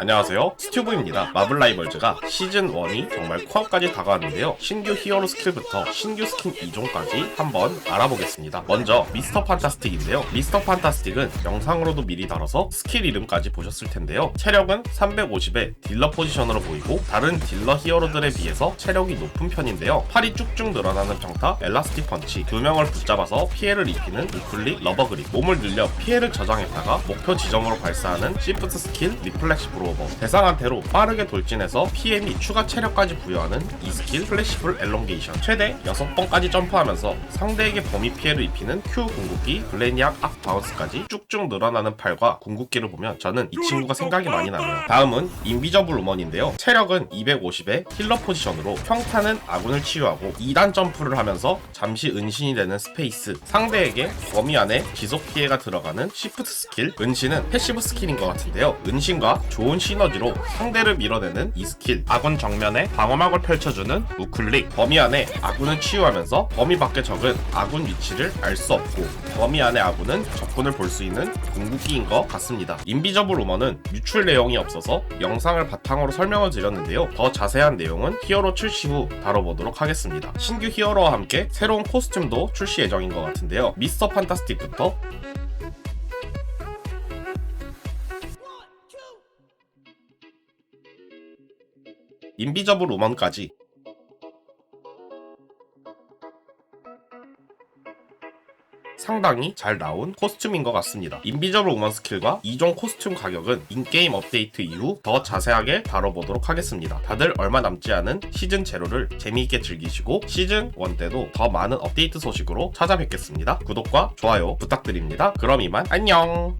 안녕하세요. 스튜브입니다. 마블 라이벌즈가 시즌 1이 정말 코앞까지 다가왔는데요. 신규 히어로 스킬부터 신규 스킨 2종까지 한번 알아보겠습니다. 먼저 미스터 판타스틱인데요. 미스터 판타스틱은 영상으로도 미리 다뤄서 스킬 이름까지 보셨을 텐데요. 체력은 350의 딜러 포지션으로 보이고 다른 딜러 히어로들에 비해서 체력이 높은 편인데요. 팔이 쭉쭉 늘어나는 평타 엘라스틱 펀치 두 명을 붙잡아서 피해를 입히는 우클릭 러버 그립. 몸을 늘려 피해를 저장했다가 목표 지점으로 발사하는 시프트 스킬 리플렉시 브로 버 대상한테로 빠르게 돌진해서 피해 및 추가 체력까지 부여하는 이 스킬 플래시블 엘롱게이션. 최대 6번까지 점프하면서 상대에게 범위 피해를 입히는 Q 궁극기 블레니악 악 바운스까지 쭉쭉 늘어나는 팔과 궁극기를 보면 저는 이 친구가 생각이 많이 나네요. 다음은 인비저블 우먼인데요. 체력은 250의 힐러 포지션으로 평타는 아군을 치유하고 2단 점프를 하면서 잠시 은신이 되는 스페이스. 상대에게 범위 안에 지속 피해가 들어가는 시프트 스킬. 은신은 패시브 스킬인 것 같은데요. 은신과 좋은 시너지로 상대를 밀어내는 이 스킬. 아군 정면에 방어막을 펼쳐주는 우클릭. 범위 안에 아군을 치유하면서 범위 밖의 적은 아군 위치를 알 수 없고 범위 안에 아군은 적군을 볼 수 있는 궁극기인 것 같습니다. 인비저블 우먼은 유출 내용이 없어서 영상을 바탕으로 설명을 드렸는데요. 더 자세한 내용은 히어로 출시 후 다뤄보도록 하겠습니다. 신규 히어로와 함께 새로운 코스튬도 출시 예정인 것 같은데요. 미스터 판타스틱부터 인비저블 우먼까지 상당히 잘 나온 코스튬인 것 같습니다. 인비저블 우먼 스킬과 2종 코스튬 가격은 인게임 업데이트 이후 더 자세하게 다뤄보도록 하겠습니다. 다들 얼마 남지 않은 시즌 제로를 재미있게 즐기시고 시즌 1 때도 더 많은 업데이트 소식으로 찾아뵙겠습니다. 구독과 좋아요 부탁드립니다. 그럼 이만 안녕!